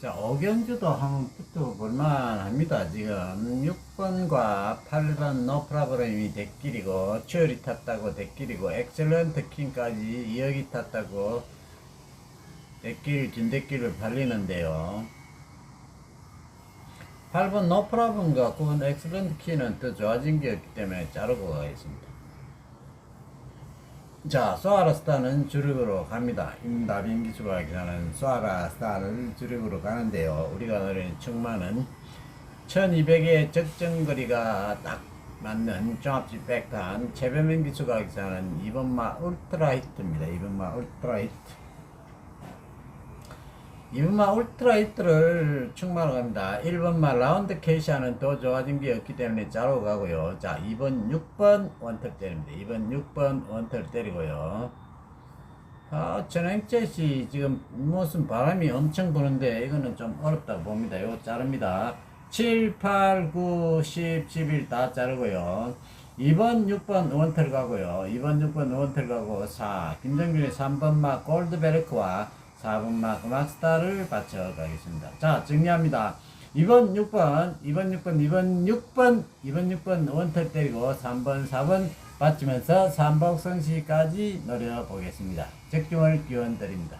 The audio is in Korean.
자, 오견주도 한번 붙어 볼만 합니다. 지금 6번과 8번 노 프라브럼이 대길이고, 추열이 탔다고 대길이고, 엑셀런트 킹까지 2억이 탔다고 대길, 진대길을 팔리는데요. 8번 노 프라브럼 갖고 엑셀런트 킹은 더 좋아진 게 없기 때문에 자르고 가겠습니다. 자, 소아라스타는 주력으로 갑니다. 임다빈 기수가 기사는 소아라스타를 주력으로 가는데요. 우리가 노리는 측만은 1200의 적정거리가 딱 맞는 종합집 백탄 최변민 기수가 기사는 2번마 울트라 히트입니다. 2번마 울트라 히트. 2번마 울트라 히트를 충만으로 갑니다. 1번마 라운드 캐시아는 더 좋아진 게 없기 때문에 자로 가고요. 자, 2번, 6번 원털 때립니다. 2번, 6번 원털 때리고요. 아, 전행jet이 지금 무슨 바람이 엄청 부는데 이거는 좀 어렵다고 봅니다. 이거 자릅니다. 7, 8, 9, 10, 11 다 자르고요. 2번, 6번 원털 가고요. 2번, 6번 원털 가고 4. 김정균의 3번마 골드베르크와 4번마 금악스타를 받쳐 가겠습니다. 자, 정리합니다. 2번, 6번, 2번, 6번, 2번, 6번, 2번, 6번 원털 때리고 3번, 4번 받치면서 삼복성시까지 노려보겠습니다. 적중을 기원 드립니다.